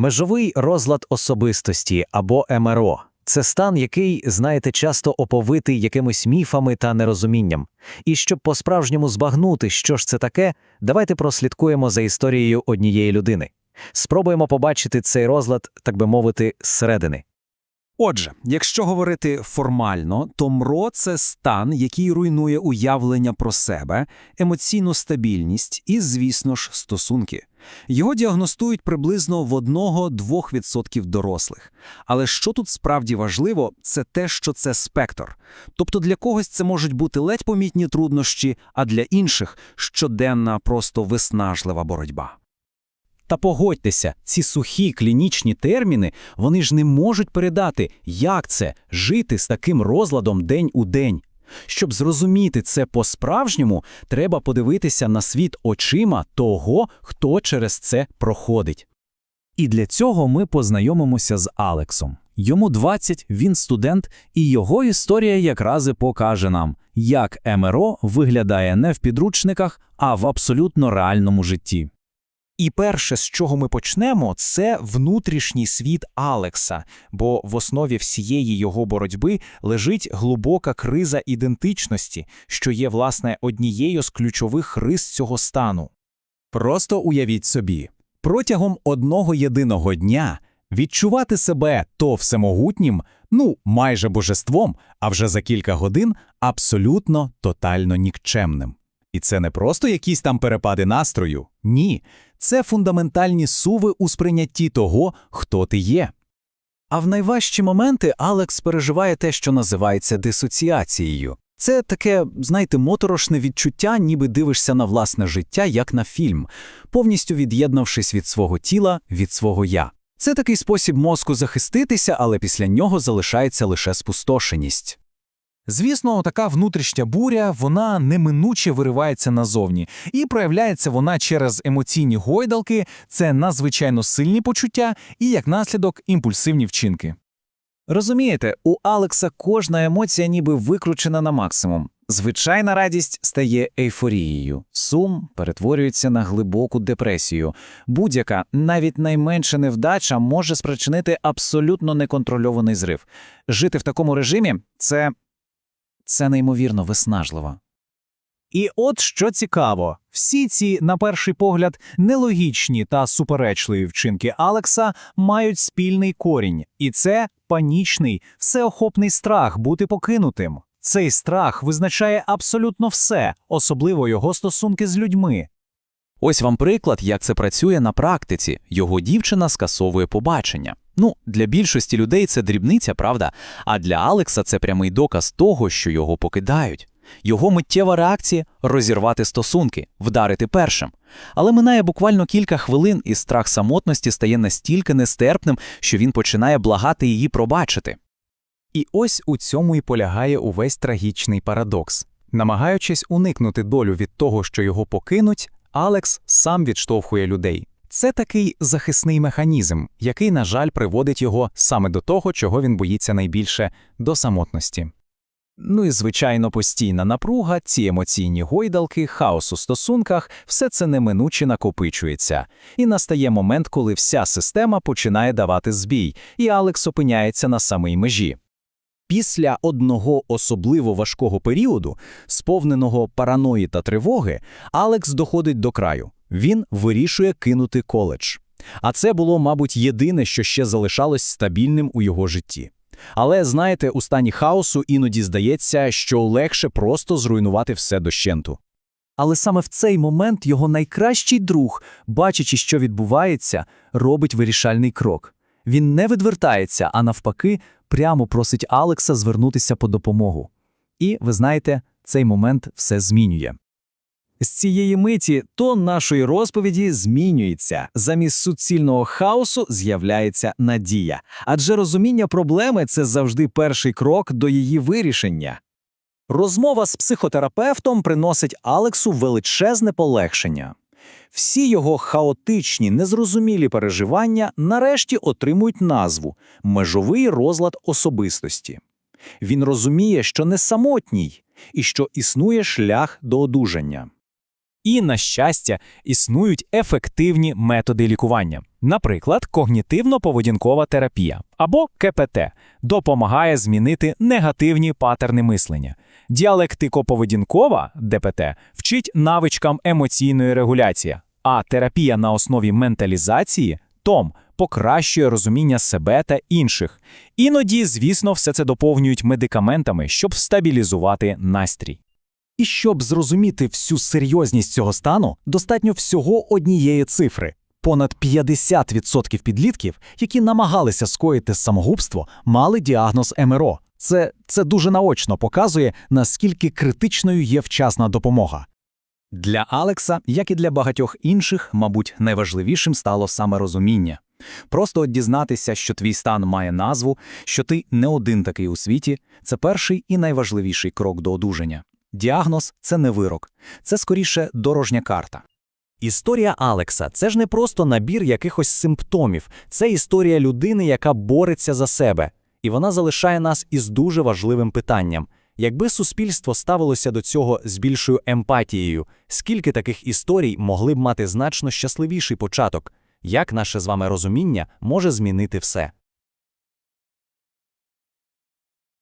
Межовий розлад особистості або МРО це стан, який, знаєте, часто оповитий якимись міфами та нерозумінням. І щоб по-справжньому збагнути, що ж це таке, давайте прослідкуємо за історією однієї людини. Спробуємо побачити цей розлад, так би мовити, зсередини. Отже, якщо говорити формально, то МРО – це стан, який руйнує уявлення про себе, емоційну стабільність і, звісно ж, стосунки. Його діагностують приблизно в 1-2% дорослих. Але що тут справді важливо, це те, що це спектр. Тобто для когось це можуть бути ледь помітні труднощі, а для інших – щоденна, просто виснажлива боротьба. Та погодьтеся, ці сухі клінічні терміни, вони ж не можуть передати, як це жити з таким розладом день у день. Щоб зрозуміти це по-справжньому, треба подивитися на світ очима того, хто через це проходить. І для цього ми познайомимося з Алексом. Йому 20, він студент, і його історія якраз і покаже нам, як МРО виглядає не в підручниках, а в абсолютно реальному житті. І перше, з чого ми почнемо, це внутрішній світ Алекса, бо в основі всієї його боротьби лежить глибока криза ідентичності, що є, власне, однією з ключових рис цього стану. Просто уявіть собі, протягом одного єдиного дня відчувати себе то всемогутнім, ну майже божеством, а вже за кілька годин абсолютно тотально нікчемним. І це не просто якісь там перепади настрою, ні, це фундаментальні суви у сприйнятті того, хто ти є. А в найважчі моменти Алекс переживає те, що називається дисоціацією. Це таке, знаєте, моторошне відчуття, ніби дивишся на власне життя, як на фільм, повністю від'єднавшись від свого тіла, від свого я. Це такий спосіб мозку захиститися, але після нього залишається лише спустошеність. Звісно, така внутрішня буря, вона неминуче виривається назовні, і проявляється вона через емоційні гойдалки, це надзвичайно сильні почуття і, як наслідок, імпульсивні вчинки. Розумієте, у Алекса кожна емоція ніби викручена на максимум. Звичайна радість стає ейфорією, сум перетворюється на глибоку депресію. Будь-яка, навіть найменша невдача може спричинити абсолютно неконтрольований зрив. Жити в такому режимі це, це неймовірно виснажливо. І от що цікаво, всі ці, на перший погляд, нелогічні та суперечливі вчинки Алекса мають спільний корінь, і це панічний, всеохопний страх бути покинутим. Цей страх визначає абсолютно все, особливо його стосунки з людьми. Ось вам приклад, як це працює на практиці. Його дівчина скасовує побачення. Ну, для більшості людей це дрібниця, правда? А для Алекса це прямий доказ того, що його покидають. Його миттєва реакція розірвати стосунки, вдарити першим. Але минає буквально кілька хвилин, і страх самотності стає настільки нестерпним, що він починає благати її пробачити. І ось у цьому і полягає увесь трагічний парадокс. Намагаючись уникнути долю від того, що його покинуть, Алекс сам відштовхує людей. Це такий захисний механізм, який, на жаль, приводить його саме до того, чого він боїться найбільше до самотності. Ну і, звичайно, постійна напруга, ці емоційні гойдалки, хаос у стосунках все це неминуче накопичується. І настає момент, коли вся система починає давати збій, і Алекс опиняється на самій межі. Після одного особливо важкого періоду, сповненого параної та тривоги, Алекс доходить до краю. Він вирішує кинути коледж. А це було, мабуть, єдине, що ще залишалось стабільним у його житті. Але знаєте, у стані хаосу іноді здається, що легше просто зруйнувати все дощенту. Але саме в цей момент його найкращий друг, бачачи, що відбувається, робить вирішальний крок. Він не відвертається, а навпаки, прямо просить Алекса звернутися по допомогу. І, ви знаєте, цей момент все змінює. З цієї миті тон нашої розповіді змінюється. Замість суцільного хаосу з'являється надія. Адже розуміння проблеми це завжди перший крок до її вирішення. Розмова з психотерапевтом приносить Алексу величезне полегшення. Всі його хаотичні, незрозумілі переживання нарешті отримують назву межовий розлад особистості. Він розуміє, що не самотній і що існує шлях до одужання. І, на щастя, існують ефективні методи лікування. Наприклад, когнітивно-поведінкова терапія або КПТ допомагає змінити негативні патерни мислення. Діалектико-поведінкова ДПТ вчить навичкам емоційної регуляції, а терапія на основі менталізації ТОМ покращує розуміння себе та інших. Іноді, звісно, все це доповнюють медикаментами, щоб стабілізувати настрій. І щоб зрозуміти всю серйозність цього стану, достатньо всього однієї цифри. Понад 50% підлітків, які намагалися скоїти самогубство, мали діагноз МРО. Це, це дуже наочно показує, наскільки критичною є вчасна допомога. Для Алекса, як і для багатьох інших, мабуть, найважливішим стало саме розуміння. Просто дізнатися, що твій стан має назву, що ти не один такий у світі, це перший і найважливіший крок до одужання. Діагноз це не вирок, це скоріше дорожня карта. Історія Алекса це ж не просто набір якихось симптомів, це історія людини, яка бореться за себе. І вона залишає нас із дуже важливим питанням. Якби суспільство ставилося до цього з більшою емпатією, скільки таких історій могли б мати значно щасливіший початок? Як наше з вами розуміння може змінити все?